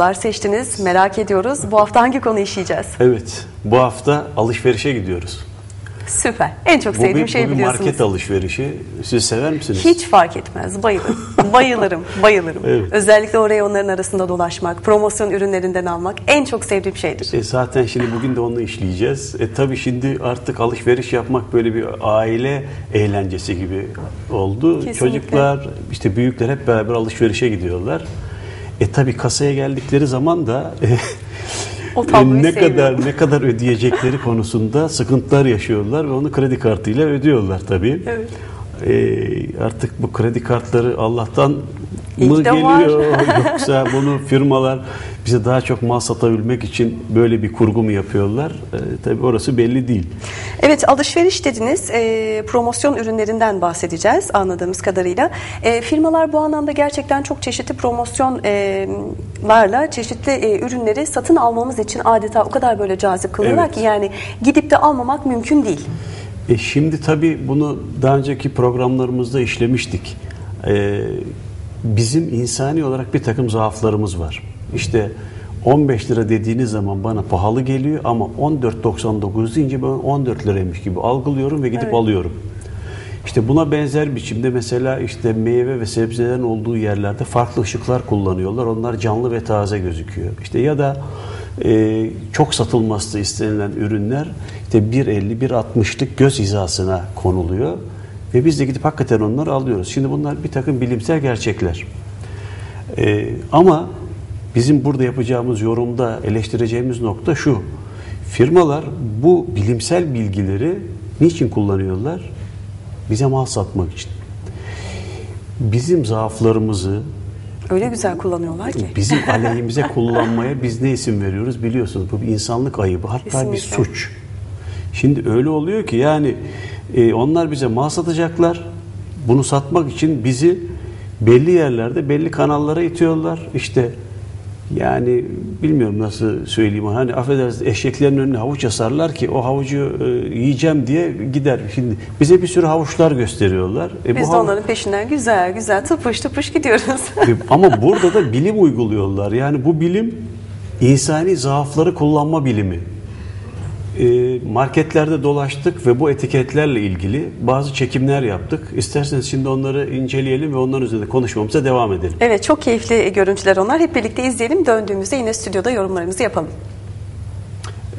konular seçtiniz. Merak ediyoruz. Bu hafta hangi konu işleyeceğiz? Evet, bu hafta alışverişe gidiyoruz. Süper. En çok Bu sevdiğim bir, şey bu biliyorsunuz. market alışverişi. Siz sever misiniz? Hiç fark etmez. Bayılırım. Bayılırım. Bayılırım. Evet. Özellikle o reyonların arasında dolaşmak, promosyon ürünlerinden almak en çok sevdiğim şeydir. E zaten şimdi bugün de onu işleyeceğiz. E tabii şimdi artık alışveriş yapmak böyle bir aile eğlencesi gibi oldu. Kesinlikle. Çocuklar, işte büyükler hep beraber alışverişe gidiyorlar. E tabii kasaya geldikleri zaman da e, O tabloyu ne seviyorum. kadar ne kadar ödeyecekleri konusunda sıkıntılar yaşıyorlar ve onu kredi kartıyla ödüyorlar tabii. Evet. E, artık bu kredi kartları Allah'tan mı de geliyor yoksa bunu firmalar bize daha çok mal satabilmek için böyle bir kurgu mu yapıyorlar? E, tabii orası belli değil. Evet alışveriş dediniz. E, promosyon ürünlerinden bahsedeceğiz anladığımız kadarıyla. E, firmalar bu anlamda gerçekten çok çeşitli promosyonlarla çeşitli e, ürünleri satın almamız için adeta o kadar böyle cazip kılıyorlar Evet. ki yani gidip de almamak mümkün değil. E şimdi tabii bunu daha önceki programlarımızda işlemiştik. E, bizim insani olarak bir takım zaaflarımız var. İşte 15 lira dediğiniz zaman bana pahalı geliyor ama 14.99 deyince ben 14 liraymış gibi algılıyorum ve gidip Evet. alıyorum. İşte buna benzer biçimde mesela işte meyve ve sebzelerin olduğu yerlerde farklı ışıklar kullanıyorlar. Onlar canlı ve taze gözüküyor. İşte ya da e, çok satılması istenilen ürünler işte 1.50 1.60'lık göz hizasına konuluyor ve biz de gidip hakikaten onları alıyoruz. Şimdi bunlar bir takım bilimsel gerçekler. E, ama bizim burada yapacağımız yorumda eleştireceğimiz nokta şu. Firmalar bu bilimsel bilgileri niçin kullanıyorlar? Bize mal satmak için. Bizim zaaflarımızı, Öyle güzel kullanıyorlar ki. bizim aleyhimize kullanmaya biz ne isim veriyoruz biliyorsunuz. Bu bir insanlık ayıbı hatta bir Kesinlikle. suç. Şimdi öyle oluyor ki yani e, onlar bize mal satacaklar. Bunu satmak için bizi belli yerlerde belli kanallara itiyorlar. İşte yani bilmiyorum nasıl söyleyeyim hani affedersiniz eşeklerin önüne havuç asarlar ki o havucu e, yiyeceğim diye gider. Şimdi bize bir sürü havuçlar gösteriyorlar. E, bu Biz de hav- onların peşinden güzel güzel tıpış tıpış gidiyoruz. e, Ama burada da bilim uyguluyorlar. Yani bu bilim insani zaafları kullanma bilimi. E, marketlerde dolaştık ve bu etiketlerle ilgili bazı çekimler yaptık. İsterseniz şimdi onları inceleyelim ve onların üzerinde konuşmamıza devam edelim. evet çok keyifli görüntüler onlar. Hep birlikte izleyelim. Döndüğümüzde yine stüdyoda yorumlarımızı yapalım.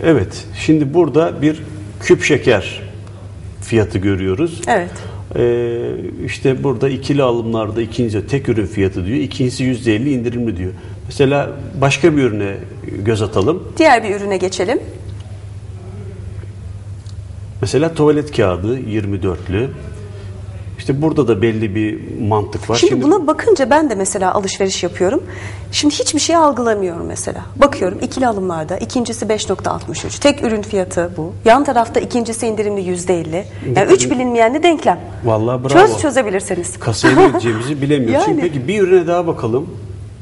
Evet, şimdi burada bir küp şeker fiyatı görüyoruz. Evet. Ee, işte burada ikili alımlarda ikinci tek ürün fiyatı diyor. İkincisi %50 indirimli diyor. Mesela başka bir ürüne göz atalım. Diğer bir ürüne geçelim. Mesela tuvalet kağıdı 24'lü. İşte burada da belli bir mantık var. Şimdi, buna bakınca ben de mesela alışveriş yapıyorum. Şimdi hiçbir şey algılamıyorum mesela. Bakıyorum ikili alımlarda ikincisi 5.63. Tek ürün fiyatı bu. Yan tarafta ikincisi indirimli %50. Yani üç bilinmeyenli denklem. Vallahi bravo. Çöz çözebilirseniz. kasaya gideceğimizi bilemiyoruz. Şimdi Yani. peki bir ürüne daha bakalım.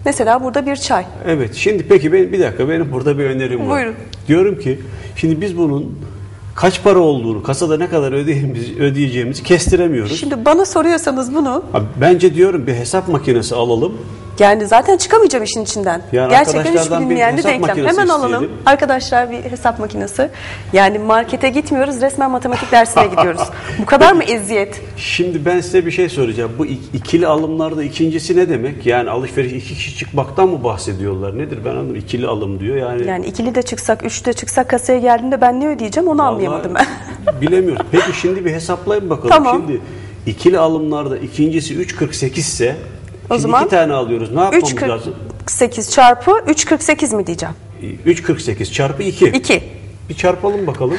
Mesela burada bir çay. Evet. Şimdi peki ben bir dakika benim burada bir önerim var. Buyurun. Diyorum ki şimdi biz bunun kaç para olduğunu, kasada ne kadar ödeyeceğimizi, kestiremiyoruz. Şimdi bana soruyorsanız bunu Abi bence diyorum bir hesap makinesi alalım. Yani zaten çıkamayacağım işin içinden. Yani Gerçekten bir bilinmeyenli hesap denklem. Hemen alalım. isteyelim. Arkadaşlar bir hesap makinesi. Yani markete gitmiyoruz resmen matematik dersine gidiyoruz. Bu kadar mı eziyet? Şimdi ben size bir şey soracağım. Bu ik- ikili alımlarda ikincisi ne demek? Yani alışveriş iki kişi çıkmaktan mı bahsediyorlar? Nedir ben anlamadım. İkili alım diyor. Yani, Yani ikili de çıksak, üçlü de çıksak kasaya geldiğinde ben ne ödeyeceğim onu anlayamadım ben. Vallahi bilemiyorum. Peki şimdi bir hesaplayın bakalım. Tamam. Şimdi ikili alımlarda ikincisi 3.48 ise O şimdi zaman iki tane alıyoruz. Ne yapmamız lazım? 3.48 çarpı 3.48 mi diyeceğim? 3.48 çarpı 2. 2. Bir çarpalım bakalım.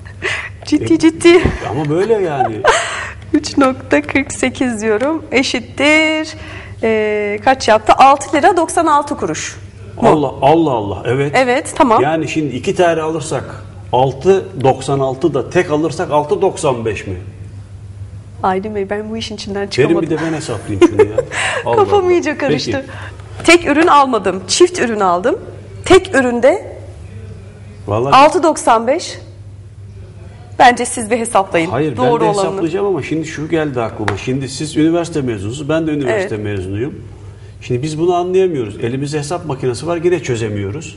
Ciddi ciddi. Ama böyle yani. 3.48 diyorum. Eşittir. Ee, kaç yaptı? 6 lira 96 kuruş. Allah Allah Allah. Evet. Evet tamam. Yani şimdi iki tane alırsak 6.96 da tek alırsak 6.95 mi? Aydın Bey ben bu işin içinden Verin çıkamadım. bir de ben hesaplayayım şunu ya. Allah Kafam Allah. iyice karıştı. Peki. Tek ürün almadım. Çift ürün aldım. Tek üründe Vallahi 6.95. Bence siz bir hesaplayın. Hayır Doğru ben de olanını. hesaplayacağım ama şimdi şu geldi aklıma. Şimdi siz üniversite mezunusunuz. Ben de üniversite Evet. mezunuyum. Şimdi biz bunu anlayamıyoruz. Elimizde hesap makinesi var yine çözemiyoruz.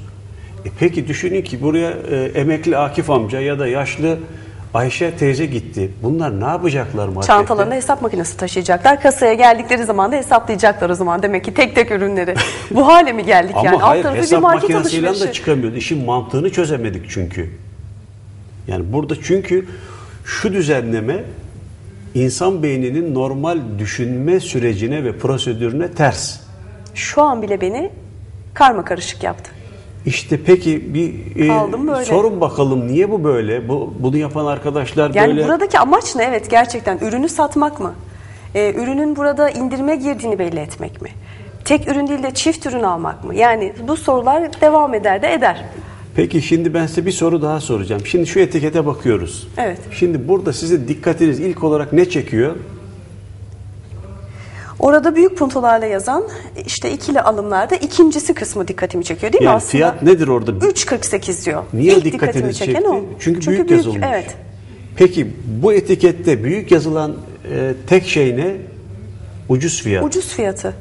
E peki düşünün ki buraya e, emekli Akif amca ya da yaşlı Ayşe teyze gitti. Bunlar ne yapacaklar markette? Çantalarında hesap makinesi taşıyacaklar. Kasaya geldikleri zaman da hesaplayacaklar o zaman. Demek ki tek tek ürünleri. Bu hale mi geldik Ama yani? Alt hayır bir hesap makinesiyle de alışverişi. çıkamıyoruz. İşin mantığını çözemedik çünkü. Yani burada çünkü şu düzenleme insan beyninin normal düşünme sürecine ve prosedürüne ters. Şu an bile beni karma karışık yaptı. İşte peki bir e, böyle. sorun bakalım niye bu böyle? Bu bunu yapan arkadaşlar Yani böyle buradaki amaç ne? Evet gerçekten ürünü satmak mı? Ee, ürünün burada indirime girdiğini belli etmek mi? Tek ürün değil de çift ürün almak mı? Yani bu sorular devam eder de eder. Peki şimdi ben size bir soru daha soracağım. Şimdi şu etikete bakıyoruz. Evet. Şimdi burada sizin dikkatiniz ilk olarak ne çekiyor? Orada büyük puntolarla yazan işte ikili alımlarda ikincisi kısmı dikkatimi çekiyor değil mi Yani aslında? fiyat nedir orada? 3.48 diyor. Niye İlk dikkatinizi çeken çekti? o. Çünkü, büyük, yazılmış. Evet. Peki bu etikette büyük yazılan e, tek şey ne? Ucuz fiyat. Ucuz fiyatı.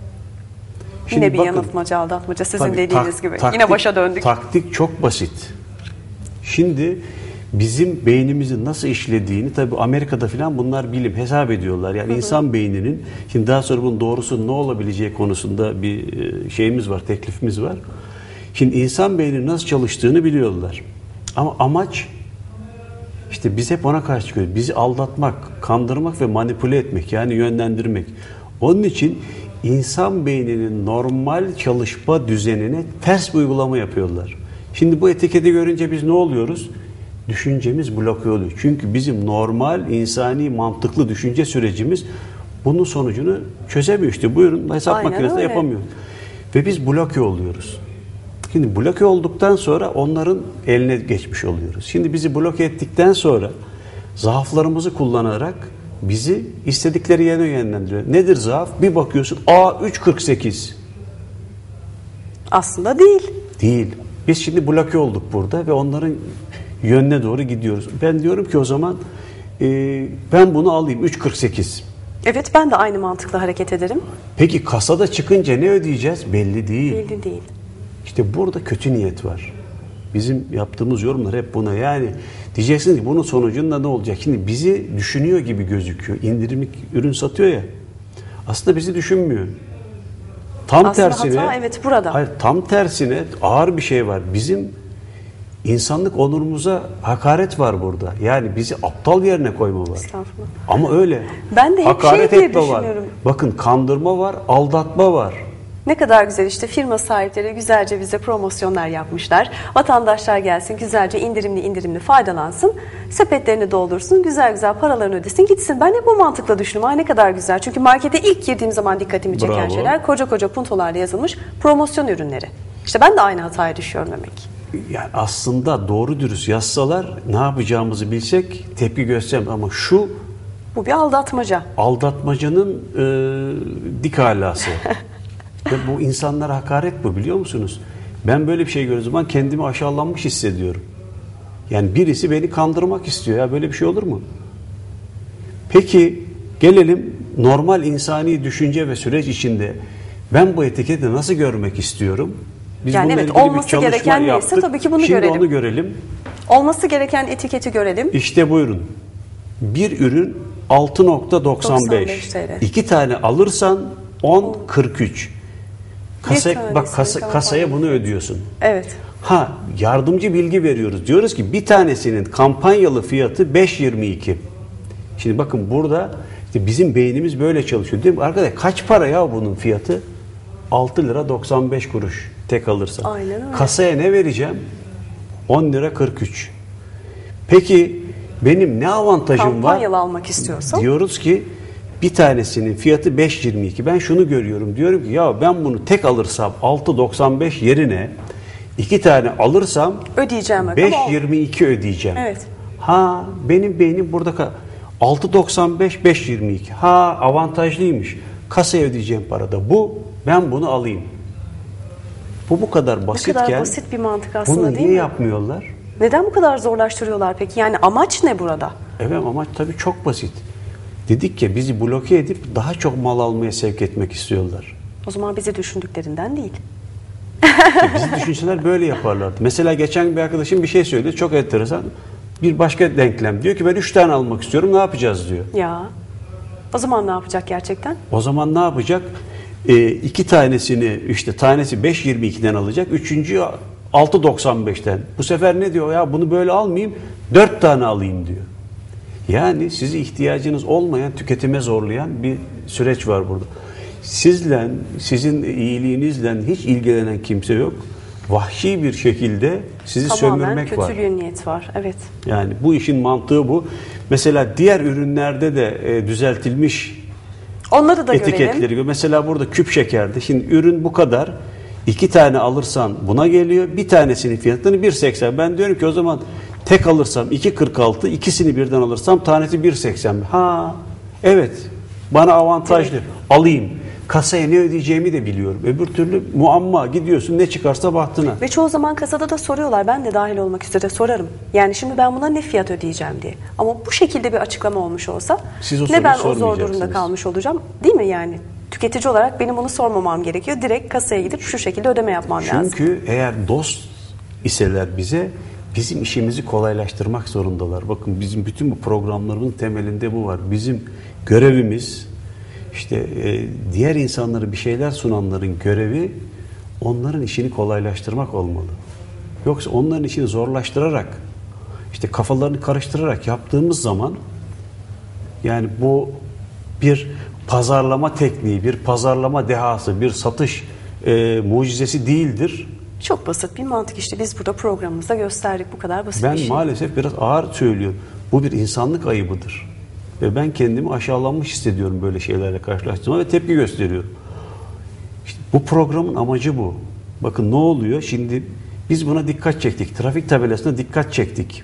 Şimdi Yine bir bakın, yanıltmaca aldatmaca sizin tabii dediğiniz tak- gibi. taktik- Yine başa döndük. Taktik çok basit. Şimdi bizim beynimizin nasıl işlediğini tabii Amerika'da falan bunlar bilim hesap ediyorlar. Yani insan beyninin şimdi daha sonra bunun doğrusu ne olabileceği konusunda bir e, şeyimiz var, teklifimiz var. Şimdi insan beyninin nasıl çalıştığını biliyorlar. Ama amaç işte biz hep ona karşı çıkıyoruz. Bizi aldatmak, kandırmak ve manipüle etmek yani yönlendirmek. Onun için insan beyninin normal çalışma düzenine ters bir uygulama yapıyorlar. Şimdi bu etiketi görünce biz ne oluyoruz? Düşüncemiz bloke oluyor. Çünkü bizim normal, insani, mantıklı düşünce sürecimiz bunun sonucunu çözemiyor. İşte buyurun hesap Aynen makinesinde öyle. yapamıyor. Ve biz bloke oluyoruz. Şimdi bloke olduktan sonra onların eline geçmiş oluyoruz. Şimdi bizi bloke ettikten sonra zaaflarımızı kullanarak bizi istedikleri yöne yönlendiriyor. Nedir zaaf? Bir bakıyorsun A 348 Aslında değil. değil. Biz şimdi bloke olduk burada ve onların yönüne doğru gidiyoruz. Ben diyorum ki o zaman e, ben bunu alayım 348. Evet ben de aynı mantıkla hareket ederim. Peki kasada çıkınca ne ödeyeceğiz? Belli değil. Belli değil. İşte burada kötü niyet var. Bizim yaptığımız yorumlar hep buna. Yani diyeceksiniz ki bunun sonucunda ne olacak? Şimdi bizi düşünüyor gibi gözüküyor. İndirimlik ürün satıyor ya. Aslında bizi düşünmüyor. Tam Aslında tersine. hata evet burada. Hayır, tam tersine ağır bir şey var. Bizim insanlık onurumuza hakaret var burada. Yani bizi aptal yerine koyma var. Ama öyle. Ben de hep hakaret şey diye etme var. Bakın kandırma var, aldatma var. Ne kadar güzel işte firma sahipleri güzelce bize promosyonlar yapmışlar. Vatandaşlar gelsin güzelce indirimli indirimli faydalansın. Sepetlerini doldursun güzel güzel paralarını ödesin gitsin. Ben de bu mantıkla düşündüm. Ay ne kadar güzel. Çünkü markete ilk girdiğim zaman dikkatimi çeken Bravo. şeyler koca koca puntolarla yazılmış promosyon ürünleri. İşte ben de aynı hataya düşüyorum demek. Yani aslında doğru dürüst yazsalar ne yapacağımızı bilsek tepki göstermem ama şu Bu bir aldatmaca. aldatmacanın e, dik alası. Bu insanlara hakaret bu biliyor musunuz? Ben böyle bir şey gördüğüm zaman kendimi aşağılanmış hissediyorum. Yani birisi beni kandırmak istiyor ya böyle bir şey olur mu? Peki gelelim normal insani düşünce ve süreç içinde ben bu etiketi nasıl görmek istiyorum? Biz Yani evet, olması gereken neyse yaptık. tabii ki bunu Şimdi görelim. onu görelim. Olması gereken etiketi görelim. İşte buyurun. Bir ürün 6.95. 95 TL. İki tane alırsan 10.43. Kasa, bak kasa, kasaya bunu ödüyorsun. Evet. Ha yardımcı bilgi veriyoruz. Diyoruz ki bir tanesinin kampanyalı fiyatı 5.22. Şimdi bakın burada işte bizim beynimiz böyle çalışıyor değil mi? Arkadaş kaç para ya bunun fiyatı? 6 lira 95 kuruş tek alırsan. Aynen öyle. Kasaya ne vereceğim? 10 lira 43. Peki benim ne avantajım var? Kampanyalı almak istiyorsan. Diyoruz ki bir tanesinin fiyatı 5.22. Ben şunu görüyorum. Diyorum ki ya ben bunu tek alırsam 6.95 yerine iki tane alırsam Ödeyeceğim rakam o. 5.22 ödeyeceğim. Evet. Ha benim beynim burada ka- 6.95 5.22. Ha avantajlıymış. Kasaya ödeyeceğim parada. Bu ben bunu alayım. Bu bu kadar basitken kadar basit bir mantık aslında bunu değil niye mi? yapmıyorlar? Neden bu kadar zorlaştırıyorlar peki? Yani amaç ne burada? Evet amaç tabii çok basit. Dedik ya bizi bloke edip daha çok mal almaya sevk etmek istiyorlar. O zaman bizi düşündüklerinden değil. İşte bizi düşünseler böyle yaparlardı. Mesela geçen bir arkadaşım bir şey söyledi. Çok enteresan. Bir başka denklem. Diyor ki ben üç tane almak istiyorum. Ne yapacağız diyor. Ya. O zaman ne yapacak gerçekten? O zaman ne yapacak? Ee, iki tanesini işte tanesi 5.22'den alacak. Üçüncüyü 6.95'ten. Bu sefer ne diyor? Ya bunu böyle almayayım. Dört tane alayım diyor. Yani sizi ihtiyacınız olmayan tüketime zorlayan bir süreç var burada. Sizle, sizin iyiliğinizle hiç ilgilenen kimse yok. Vahşi bir şekilde sizi Tamamen sömürmek var. kötü bir niyet var. Evet. Yani bu işin mantığı bu. Mesela diğer ürünlerde de e, düzeltilmiş Onları da görelim. etiketleri. gibi. Mesela burada küp şekerde. Şimdi ürün bu kadar. İki tane alırsan buna geliyor. Bir tanesinin fiyatını 1.80. Ben diyorum ki o zaman tek alırsam 2.46, ikisini birden alırsam tanesi 1.80. Ha, evet. Bana avantajlı. Alayım. Kasaya ne ödeyeceğimi de biliyorum. Öbür türlü muamma gidiyorsun ne çıkarsa bahtına. Ve çoğu zaman kasada da soruyorlar. Ben de dahil olmak üzere sorarım. Yani şimdi ben buna ne fiyat ödeyeceğim diye. Ama bu şekilde bir açıklama olmuş olsa Siz o ne ben o zor durumda kalmış olacağım. Değil mi yani? Tüketici olarak benim bunu sormamam gerekiyor. Direkt kasaya gidip şu şekilde ödeme yapmam lazım. Çünkü eğer dost iseler bize bizim işimizi kolaylaştırmak zorundalar. Bakın bizim bütün bu programların temelinde bu var. Bizim görevimiz işte e, diğer insanlara bir şeyler sunanların görevi onların işini kolaylaştırmak olmalı. Yoksa onların işini zorlaştırarak işte kafalarını karıştırarak yaptığımız zaman yani bu bir pazarlama tekniği, bir pazarlama dehası, bir satış e, mucizesi değildir. Çok basit bir mantık işte. Biz burada programımızda gösterdik. Bu kadar basit Ben bir şey. maalesef biraz ağır söylüyorum. Bu bir insanlık ayıbıdır. Ve ben kendimi aşağılanmış hissediyorum böyle şeylerle karşılaştığımda ve tepki gösteriyorum. İşte bu programın amacı bu. Bakın ne oluyor? Şimdi biz buna dikkat çektik. Trafik tabelasına dikkat çektik.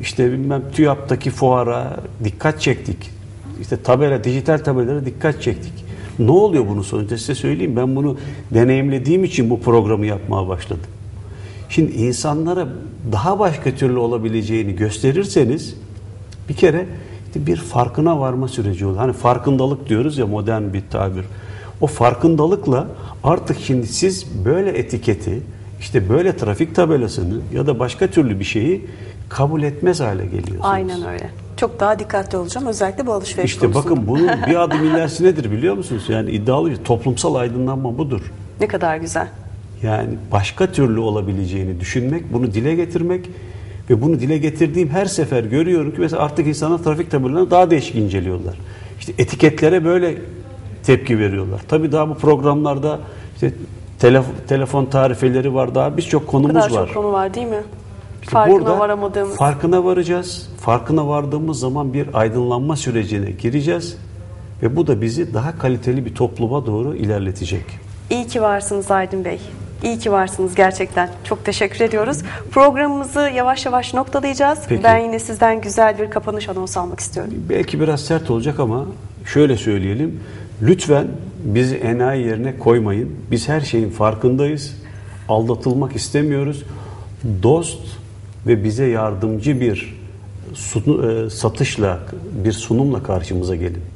İşte bilmem TÜYAP'taki fuara dikkat çektik. İşte tabela, dijital tabelalara dikkat çektik. Ne oluyor bunun sonucunda size söyleyeyim. Ben bunu deneyimlediğim için bu programı yapmaya başladım. Şimdi insanlara daha başka türlü olabileceğini gösterirseniz bir kere bir farkına varma süreci olur. Hani farkındalık diyoruz ya modern bir tabir. O farkındalıkla artık şimdi siz böyle etiketi, işte böyle trafik tabelasını ya da başka türlü bir şeyi kabul etmez hale geliyorsunuz. Aynen öyle. Çok daha dikkatli olacağım. Özellikle bu alışveriş İşte konusunda. bakın bunun bir adım ilerisi nedir biliyor musunuz? Yani iddialı bir toplumsal aydınlanma budur. Ne kadar güzel. Yani başka türlü olabileceğini düşünmek, bunu dile getirmek ve bunu dile getirdiğim her sefer görüyorum ki mesela artık insanlar trafik tabelalarını daha değişik inceliyorlar. İşte etiketlere böyle tepki veriyorlar. Tabii daha bu programlarda işte telef- telefon tarifeleri var daha birçok konumuz kadar var. çok konu var değil mi? İşte Farkına burada varamadığımız. Farkına varacağız. Farkına vardığımız zaman bir aydınlanma sürecine gireceğiz ve bu da bizi daha kaliteli bir topluma doğru ilerletecek. İyi ki varsınız Aydın Bey. İyi ki varsınız gerçekten. Çok teşekkür ediyoruz. Programımızı yavaş yavaş noktalayacağız. Peki. Ben yine sizden güzel bir kapanış anonsu almak istiyorum. Belki biraz sert olacak ama şöyle söyleyelim. Lütfen bizi enayi yerine koymayın. Biz her şeyin farkındayız. Aldatılmak istemiyoruz. Dost ve bize yardımcı bir e, satışla, bir sunumla karşımıza gelin.